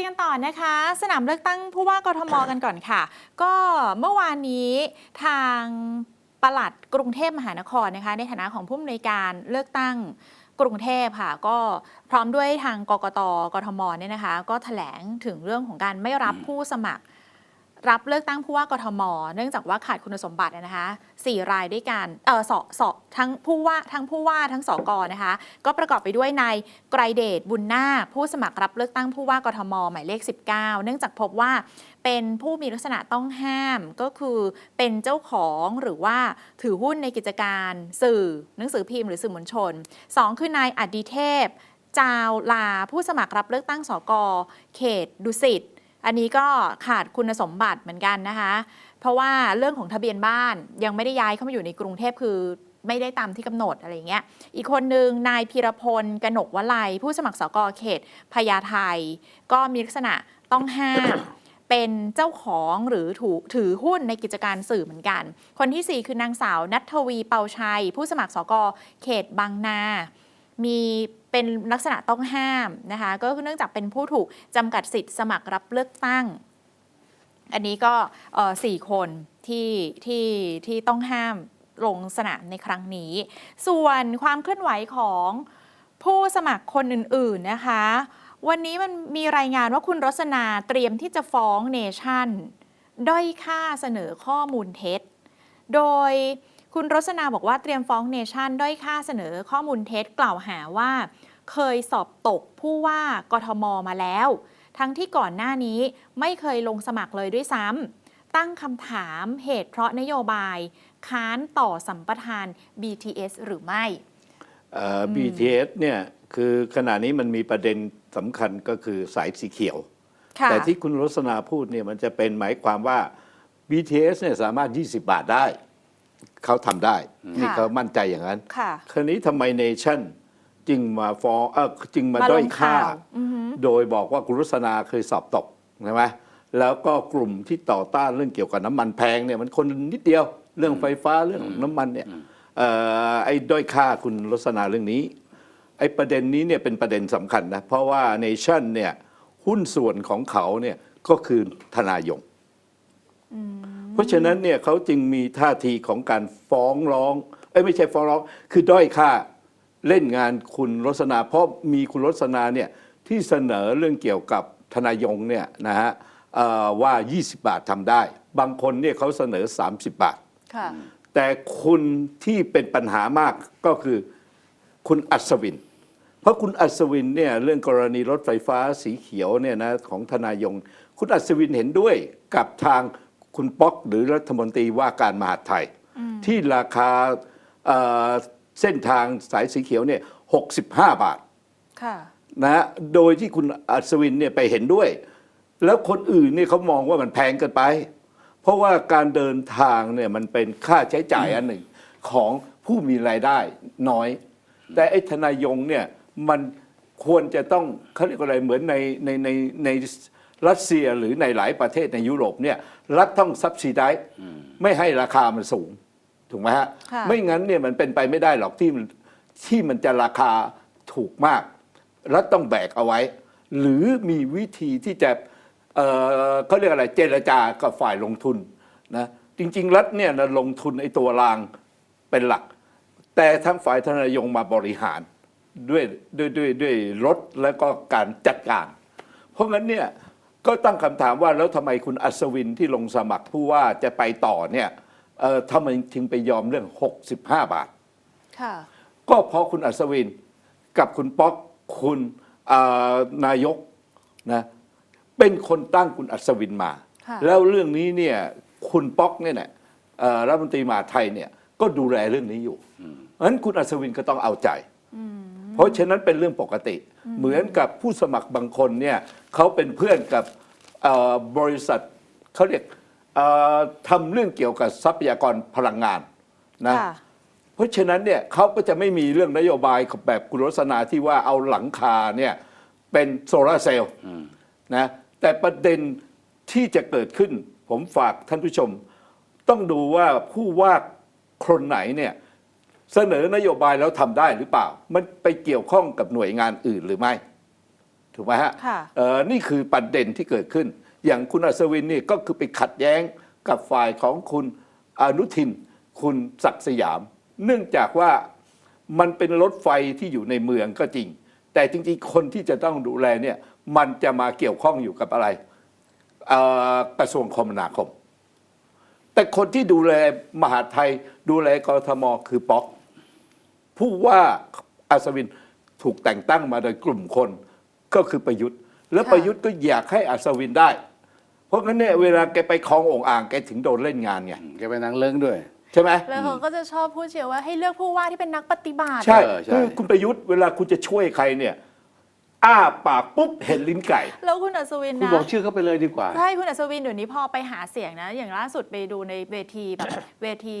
ยกันต่อนะคะ สนามเลือกตั้งผู้ว่ากทมกันก่อนค่ะ ก็เมื่อวานนี้ทางปลัดกรุงเทพมหานครนะคะในฐานะของผู้อำนวยการเลือกตั้งกรุงเทพค่ะก็พร้อมด้วยทางกกตกทมเนี่ยนะคะ ก็แถลงถึงเรื่องของการไม่รับผู้สมัคร รับเลือกตั้งผู้ว่ากทม เนื่องจากว่าขาดคุณสมบัตินะคะสี่รายด้วยกันเออสสทั้งผู้ว่าทั้งผู้ว่าทั้งสกนะคะ ก็ประกอบไปด้วยนายไกรเดชบุญนาคผู้สมัครรับเลือกตั้งผู้ว่ากทม หมายเลข 19 เนื่องจากพบว่าเป็นผู้มีลักษณะต้องห้ามก็คือเป็นเจ้าของหรือว่าถือหุ้นในกิจการสื่อหนังสือพิมพ์หรือสื่อมวลชน 2 คือนายอดิเทพจาวลาผู้สมัครรับเลือกตั้งสกเขตดุสิต อันนี้ก็ขาดคุณสมบัติเหมือนกันนะคะ เพราะว่าเรื่องของทะเบียนบ้านยังไม่ได้ย้ายเข้ามาอยู่ในกรุงเทพคือไม่ได้ตามที่กำหนดอะไรเงี้ย อีกคนหนึ่งนายพีรพลกนกวลัย ผู้สมัครสกเขตพญาไทก็มีลักษณะต้องห้ามเป็นเจ้าของหรือถือถือหุ้นในกิจการสื่อเหมือนกัน คนทีสี่ 4 คือนางสาวนัทวีเปาชัย ผู้สมัครสกเขตบางนา มีเป็นลักษณะต้องห้ามนะคะก็เนื่องจากเป็นผู้ถูกจำกัดสิทธิ์สมัครรับเลือกตั้ง อันนี้ก็สี่คนที่ที่ที่ต้องห้ามลงสนามในครั้งนี้ ส่วนความเคลื่อนไหวของผู้สมัครคนอื่นๆนะคะ วันนี้มันมีรายงานว่าคุณรสนาเตรียมที่จะฟ้องเนชั่น ด้อยค่าเสนอข้อมูลเท็จ โดย คุณรสนาบอกว่าเตรียมฟ้องเนชั่นด้อยค่าเสนอข้อมูลเท็จกล่าวหาว่า เคยสอบตกผู้ว่ากทมมาแล้ว ทั้งที่ก่อนหน้านี้ไม่เคยลงสมัครเลยด้วยซ้ำตั้งคำถามเหตุเพราะนโยบาย ค้านต่อสัมปทาน BTS หรือไม่เอ่อ BTS เนี่ยคือขณะนี้มันมีประเด็นสำคัญก็คือสายสีเขียวค่ะแต่ที่คุณรสนาพูดเนี่ยมันจะเป็นหมายความว่า BTS เนี่ยสามารถ 20 บาทได้ เขาทำได้ นี่เขามั่นใจอย่างนั้นค่ะคราวนี้ทำไมเนชั่นจึงมาฟ้องเออจึงมามาลงด้อยค่าข่าวอือหือโดยบอกว่าคุณรสนาเคยสอบตกใช่ไหมแล้วก็กลุ่มที่ต่อต้านเรื่องเกี่ยวกับน้ำมันแพงเนี่ยมันคนนิดเดียว เรื่องไฟฟ้าเรื่องน้ำมันเนี่ยเอ่อไอ้ด้อยค่าคุณรสนาเรื่องนี้ไอ้ประเด็นนี้เนี่ยเป็นประเด็นสำคัญนะ เพราะว่าเนชั่นเนี่ยหุ้นส่วนของเขาเนี่ยก็คือธนายง เพราะฉะนั้นเนี่ยเขาจึงมีท่าทีของการฟ้องร้องเอ้ยไม่ใช่ฟ้องร้อง คือด้อยค่าเล่นงานคุณรสนา เพราะมีคุณรสนาเนี่ยที่เสนอเรื่องเกี่ยวกับธนายงเนี่ยนะฮะเอ่อว่า 20 บาททำได้ บางคนเนี่ยเขาเสนอ 30 บาทค่ะแต่คุณที่เป็นปัญหามากก็คือคุณอัศวิน เพราะคุณอัศวินเนี่ยเรื่องกรณีรถไฟฟ้าสีเขียวเนี่ยนะของทนายง คุณอัศวินเห็นด้วยกับทาง คุณป๊อกหรือรัฐมนตรีว่าการมหาดไทย ที่ราคาเอ่อเส้นทางสายสีเขียวเนี่ย65 บาทค่ะนะฮะโดยที่คุณอัศวินเนี่ยไปเห็นด้วย แล้วคนอื่นเนี่ยเขามองว่ามันแพงเกินไป เพราะว่าการเดินทางเนี่ยมันเป็นค่าใช้จ่ายอันหนึ่งของผู้มีรายได้น้อย แต่ไอ้ธนายงเนี่ยมันควรจะต้องเขาเรียกว่าอะไรเหมือนในในในใน รัสเซียหรือในหลายประเทศในยุโรปเนี่ยรัฐต้องซับซิได้ไม่ให้ราคามันสูง ถูกไหมฮะค่ะไม่งั้นเนี่ยมันเป็นไปไม่ได้หรอกที่มันที่มันจะราคาถูกมาก รัฐต้องแบกเอาไว้ หรือมีวิธีที่จะเอ่อเขาเรียกอะไรเจรจากับฝ่ายลงทุนนะจริง ๆ รัฐเนี่ยนะลงทุนไอ้ตัวรางเป็นหลัก แต่ทั้งฝ่ายทนายงมาบริหารด้วยด้วยด้วยด้วยรถแล้วก็การจัดการ เพราะงั้นเนี่ย ก็ตั้งคำถามว่าแล้วทำไมคุณอัศวินที่ลงสมัครผู้ว่าจะไปต่อเนี่ยเอ่อทำไมถึงไปยอมเรื่อง 65 บาท ค่ะ ก็เพราะคุณอัศวินกับคุณป๊อกคุณเอ่อนายกนะเป็นคนตั้งคุณอัศวินมา ค่ะ แล้วเรื่องนี้เนี่ยคุณป๊อกเนี่ยนะเอ่อรัฐมนตรีมหาดไทยเนี่ยก็ดูแลเรื่องนี้อยู่เพราะฉะนั้นคุณอัศวินก็ต้องเอาใจ เพราะฉะนั้นเป็นเรื่องปกติ เหมือนกับผู้สมัครบางคนเนี่ยเขาเป็นเพื่อนกับ เอ่อบริษัทเขาเรียกเอ่อทำเรื่องเกี่ยวกับทรัพยากรพลังงานนะค่ะ เพราะฉะนั้นเนี่ยเขาก็จะไม่มีเรื่องนโยบายแบบคุณรสนาที่ว่าเอาหลังคาเนี่ยเป็นโซลาร์เซลล์นะแต่ประเด็นที่จะเกิดขึ้น ผมฝากท่านผู้ชม ต้องดูว่าผู้ว่าคนไหนเนี่ยเสนอนโยบายแล้วทำได้หรือเปล่า มันไปเกี่ยวข้องกับหน่วยงานอื่นหรือไม่ ถูกไหมฮะค่ะเออนี่คือประเด็นที่เกิดขึ้น อย่างคุณอัศวินนี่ก็คือไปขัดแย้งกับฝ่ายของคุณอนุทิน คุณศักดิ์สยาม เนื่องจากว่ามันเป็นรถไฟที่อยู่ในเมืองก็จริง แต่จริงๆ คนที่จะต้องดูแลเนี่ยมันจะมาเกี่ยวข้องอยู่กับอะไรเอ่อกระทรวงคมนาคม แต่คนที่ดูแลมหาดไทยดูแลกรทมคือป๊อกผู้ว่าอัศวินถูกแต่งตั้งมาโดยกลุ่มคน ก็คือประยุทธ์ แล้วค่ะประยุทธ์ก็อยากให้อัศวินได้ เพราะงั้นเนี่ยเวลาแกไปคลององอ่างแกถึงโดนเล่นงานไงแกไปนางเลิ้งด้วย ใช่ไหมแล้วเขาก็จะชอบพูดเชียวว่าให้เลือกผู้ว่าที่เป็นนักปฏิบัติ ใช่เออใช่คือคุณประยุทธ์เวลาคุณจะช่วยใครเนี่ย อ้าปากปุ๊บเห็นลิ้นไก่ แล้วคุณอัศวินคุณนะบอกชื่อเขาไปเลยดีกว่า ใช่คุณอัศวินเดี๋ยวนี้พอไปหาเสียงนะ อย่างล่าสุดไปดูในเวทีแบบ เวที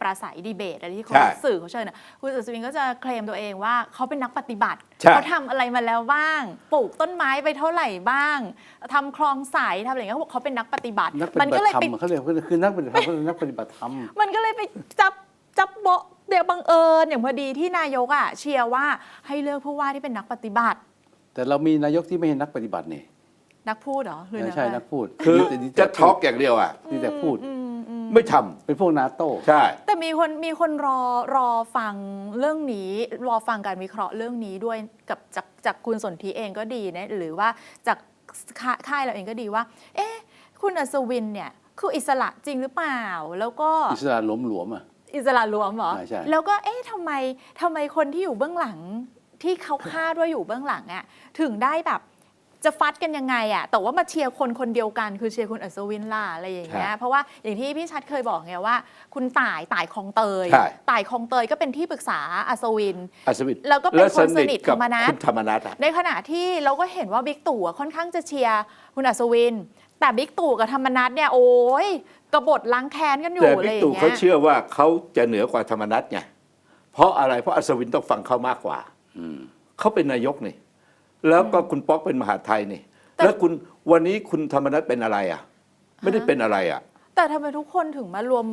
ปราศัยดีเบตอะไรที่เขาใช่สื่อเขาเชิญนะคุณอัศวินก็จะเคลมตัวเองว่าเขาเป็นนักปฏิบัติใช่ เขาทำอะไรมาแล้วบ้าง ปลูกต้นไม้ไปเท่าไหร่บ้างทำคลองใสทำอะไรอย่างเงี้ยเขาบอกเขาเป็นนักปฏิบัติ นักปมัฏิก็บัเลติยธรไปรมเขาเรียกว่าคือนักปฏิบัติธรรมเขาเรียกนักปฏิบัติธรรม มันก็เลยไปจับจับเบาะเดี๋ยวบังเอิญอย่างพอดีที่นายกอะเชียร์ว่าให้เลือกผู้ว่าที่เป็นนักปฏิบัติ แต่เรามีนายกที่ไม่ใช่นักปฏิบัตินี่นักพูดเหรอหรือไม่นักใช่อะไรนักพูดคือแต่นี่จะแต่ทอกอย่างเดียวอะนี่แต่พูดอืมอืมไม่ทำเป็นพวกนาโต้ใช่ แต่มีคนมีคนรอรอฟังเรื่องนี้ รอฟังการวิเคราะห์เรื่องนี้ด้วยกับจากจากคุณสนธิเองก็ดีนะหรือว่าจากค่าค่ายเราเองก็ดีว่า เอ๊ะคุณอัศวินเนี่ยคืออิสระจริงหรือเปล่า แล้วก็อิสระหลวมหลวมๆอะอิสระรวมเหรอใช่ใช่แล้วก็เอ๊ะทำไมทำไมคนที่อยู่เบื้องหลัง ที่เขาคาดว่าอยู่เบื้องหลังอะถึงได้แบบจะฟัดกันยังไงอะแต่ว่ามาเชียร์คนคนเดียวกันคือเชียร์คุณอัศวินล่ะอะไรอย่างเงี้ยใช่เพราะว่าอย่างที่พี่ชัดเคยบอกไงว่า คุณต่ายต่ายคลองเตย ใช่ ต่ายคลองเตยก็เป็นที่ปรึกษาอัศวิน อัศวินแล้วก็เป็นคนสนิทกับธรรมนัส คุณธรรมนัสอะ ในขณะที่เราก็เห็นว่าบิ๊กตู่อะค่อนข้างจะเชียร์คุณอัศวิน แต่บิ๊กตู่กับธรรมนัฐเนี่ยโอ้ยกบฏล้างแค้นกันอยู่แต่อะไรบิ๊กอย่าตู่งเงี้เขายเชื่อว่าเขาจะเหนือกว่าธรรมนัตไง เพราะอะไร เพราะอัศวินต้องฟังเขามากกว่าอืม เขาเป็นนายกนี่ แล้วก็คุณป๊อกเป็นมหาดไทยนี่ แล้วคุณวันนี้คุณธรรมนัตเป็นอะไรอะ ไม่ได้เป็นอะไรอะ แต่ทำไมทุกคนถึงมารวม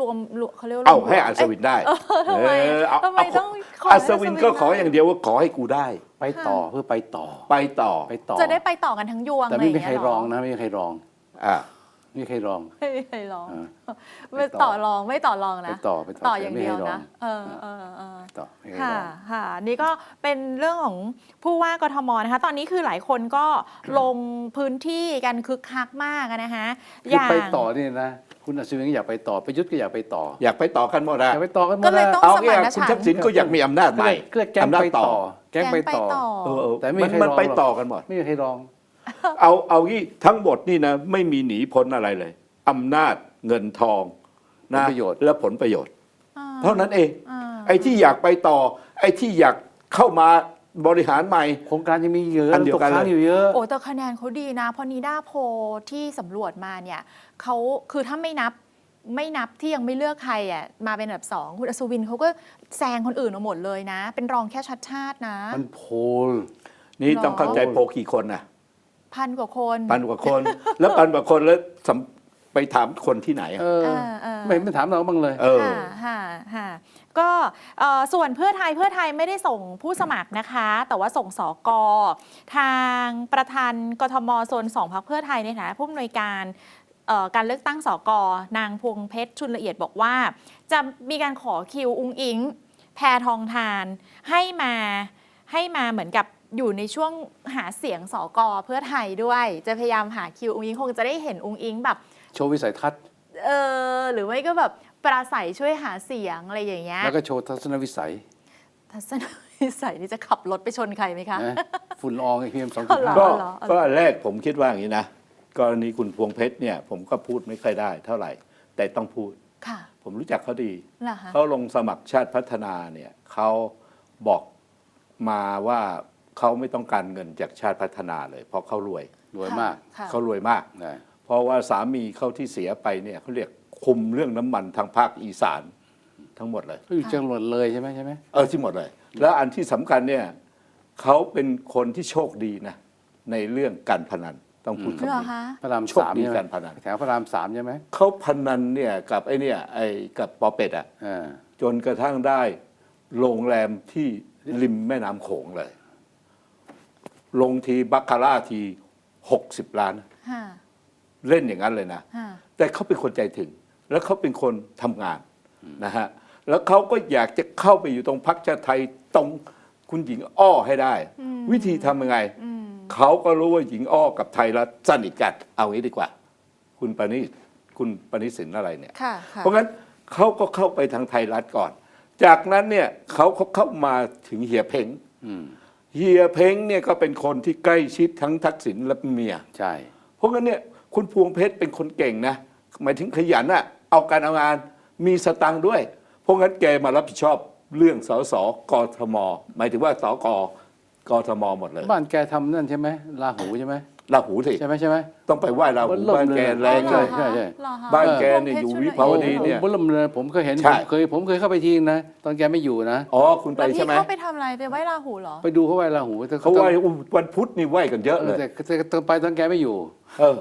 รวมรวมเขาเรียกว่าเอารวมให้อัศวินได้เออทำไมเออเอาทำไมเอาต้องขออัให้ศวินก็ขอได้อย่างเดียวว่าขอให้กูได้ ไปต่อเพื่อไปต่อ ไปต่อไปต่อ จะได้ไปต่อกันทั้งยวงแต่ไม่มีอะใครย่าเยรองนะไม่มีใครรองอ่า ไม่มีใครรอง ไม่มีใครรองอ่าไม่ต่อรองไม่ต่อรองไปนะต่อไปต่อต่อแต่อย่างไม่เดียวให้รองนะเออเออเออ ต่อไม่ให้รค่ะอง ค่ะ นี่ก็เป็นเรื่องของผู้ว่ากทมนะคะ ตอนนี้คือหลายคนก็ลงพื้นที่กันคึกคักมากอะนะคะคือไปต่อเนี่ยนะ คุณอัศวินก็อยากไปต่อประยุทธ์ก็อยากไปต่ออยากไปต่อกันหมดออะยากไปต่อกันหมก็ดเลยนะต้องเอาสเนี่มายนคุณฉันทักษิณก็อยากมีอำนาจก็ใหเลม่ยก็เลยแก๊งอำนาจไปต่อ แก๊งไปต่อ เออเออแต่ไม่มันมีใครมันรองไปหรอกต่อกันหมด ไม่มีใครรอง เอาเอางี้ทั้งหมดนี่นะไม่มีหนีพ้นอะไรเลยอำนาจเงินทองนะผลประโยชน์ และผลประโยชน์อ่าเท่านั้นเองอ่าไอ้ที่อยากไปต่อ ไอ้ที่อยากเข้ามาบริหารใหม่ โครงการยังมีเยอะอันเดียวตกกันค้างเลยอยู่เยอะ โอ้แต่คะแนนเขาดีนะ เพราะนีด้าโพลที่สำรวจมาเนี่ยเขาคือถ้าไม่นับไม่นับที่ยังไม่เลือกใครอะมาเป็นแบบสองคุณอัศวินเขาก็แซงคนอื่นมาหมดเลยนะ เป็นรองแค่ชัดชาตินะ มันโพล นี่หรอต้องเข้าใจโพลกี่คนนะ พันกว่าคนพันกว่าคน แล้วพันกว่าคนแล้วสำไปถามคนที่ไหนอะเออเออ เออ ไม่ไม่ถามเราบ้างเลย เออ ค่ะค่ะค่ะก็เอ่อส่วนเพื่อไทยเพื่อไทยไม่ได้ส่งผู้สมัครนะคะ แต่ว่าส่งสอกอทางประธานกทมโซนสองพักเพื่อไทยในฐานะผู้อำนวยการเอ่อการเลือกตั้งสอกอนางพวงเพชรชุนละเอียดบอกว่า จะมีการขอคิวอุ้งอิง แพทองทานให้มาให้มาเหมือนกับ อยู่ในช่วงหาเสียงสอกอเพื่อไทยด้วย จะพยายามหาคิว อุ้งอิงคงจะได้เห็นอุ้งอิงแบบ โชว์วิสัยทัศน์เออหรือไม่ก็แบบปราศัยช่วยหาเสียงอะไรอย่างเงี้ยแล้วก็โชว์ทัศนวิสัย ทัศนวิสัยนี่จะขับรถไปชนใครไหมคะนะฝุ่นละอองพีเอ็มสองเอาเหรอก็เหรอ ก็แรกผมคิดว่าอย่างนี้นะกรณีคุณพวงเพชรเนี่ย ผมก็พูดไม่ค่อยได้เท่าไหร่ แต่ต้องพูด ค่ะผมรู้จักเขาดี เหรอคะเขาลงสมัครชาติพัฒนาเนี่ยเขาบอกมาว่า เขาไม่ต้องการเงินจากชาติพัฒนาเลย เพราะเขารวยรวยมาก ค่ะเขารวยมาก นะ เพราะว่าสามีเขาที่เสียไปเนี่ยเขาเรียกคุมเรื่องน้ำมันทางภาคอีสานทั้งหมดเลย ก็อยู่จังหวัดเลยใช่ไหมใช่ไหมเออที่หมดเลย แล้วอันที่สำคัญเนี่ยเขาเป็นคนที่โชคดีนะในเรื่องการพนันต้องพูดเหรคำอนี้ คะ พระรามโชคสามดีใช่ไหมการพนัน แถวพระรามสามใช่ไหมเขาพนันเนี่ยกับไอ้เนี่ยไอ้กับปอเป็ดอะเออจนกระทั่งได้โรงแรมที่ริมแม่น้ำโขงเลย ลงทีบัคคาร่าทีหกสิบล้าน ค่ะเล่นอย่างนั้นเลยนะ ค่ะ แต่เขาเป็นคนใจถึง แล้วเขาเป็นคนทำงานนะฮะแล้วเขาก็อยากจะเข้าไปอยู่ตรงพักชาติไทยตรงคุณหญิงอ้อให้ได้วิธีทำยังไง อืม เขาก็รู้ว่าหญิงอ้อกับไทยรัฐสนิทกันเอางี้ดีกว่า คุณปณิคุณปณิสินอะไรเนี่ย ค่ะ ค่ะ เพราะงั้นเขาก็เข้าไปทางไทยรัฐก่อน จากนั้นเนี่ยเขาเขาเข้ามาถึงเฮียเพ้งอืม เฮียเพ้งเนี่ยก็เป็นคนที่ใกล้ชิดทั้งทักษิณและเมีย ใช่ เพราะงั้นเนี่ยคุณพวงเพชรเป็นคนเก่งนะหมายถึงขยันอะเอาการเอางานมีสตังค์ด้วย เพราะงั้นแกมารับผิดชอบเรื่องสสกทม หมายถึงว่าสกกทมหมดเลย บ้านแกทำนั่นใช่ไหมลาหูใช่ไหม ลาหูสิ ใช่ไหมใช่ไหม ต้องไปไหว้ลาหูเริ่มบ้านแกเลยแรงเลยใช่ใช่ เหรอคะบ้านแกเนี่ยอยู่วิภาวดีเนี่ยโอ้โหเริ่มเลยผมเคยเห็นใช่ ผมเคยผมเคยเข้าไปทีนะ ตอนแกไม่อยู่นะ อ๋อคุณไปแล้วพี่ใช่ไหมเข้าไปทำอะไรไปไหว้ราหูเหรอ ไปดูเขาไหว้ลาหูแต่เขาไหว้อู้วันพุธนี่ไหว้กันเยอะเอเลอยแต่แต่แต่ไปตอนแกไม่อยู่ เออ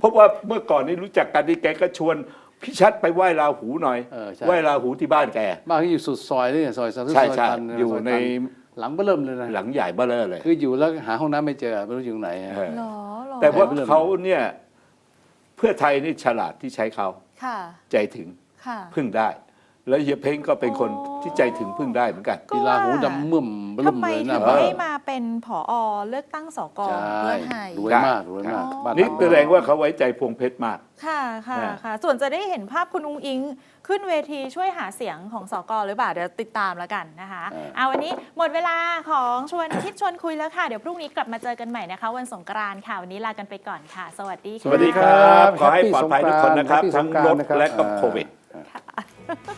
เพราะว่าเมื่อก่อนนี้รู้จักกันที่แกก็ชวนพี่ชัดไปไหว้ลาหูหน่อยเออใช่ ไหว้ลาหูที่บ้านแก บ้านที่อยู่สุดซอยนี่ซอยซอยใช่ซอยใช่ตันอยู่ซตัใน หลังเบิ่มเลยนะหลังใหญ่เบ้อเลอเลย คืออยู่แล้วหาห้องน้ำไม่เจอไม่รู้อยู่ตรงไหนอะ เออเหรอเหรอแต่ว่าเรื่องเขาเนี่ยเพื่อไทยนี่ฉลาดที่ใช้เขาค่ะ ใจถึงค่ะ พึ่งได้ แล้วเฮียเพ้งก็เป็นคนอ๋อที่ใจถึงพึ่งได้เหมือนกัน ก็ กีฬาหูดำมึม เบิ่ทำมไมเลยถึนะงเออได้มาเป็นผอเลือกตั้งสกใช่เพื่อไทย รวยมากรวยมากอ๋อ บ้านนี่หลังแสดงว่าเขาไว้ใจพวงเพชรมาก ค่ะค่ะนะค่ะ ส่วนจะได้เห็นภาพคุณอุ้งอิง ขึ้นเวทีช่วยหาเสียงของสกหรือเปล่าเดี๋ยวติดตามแล้วกันนะคะเอาวันนี้หมดเวลาของชวนคิดชวนคุยแล้วค่ะ เดี๋ยวพรุ่งนี้กลับมาเจอกันใหม่นะคะ วันสงกรานต์ค่ะ วันนี้ลากันไปก่อนค่ะ สวัสดีสค่ะวัสดีครับ ขอให้ Happy ปลอดภัยทุกคนนะครับ Happy ทั้งสงกรานต์รถนะครับและก็อ่าโควิดเพ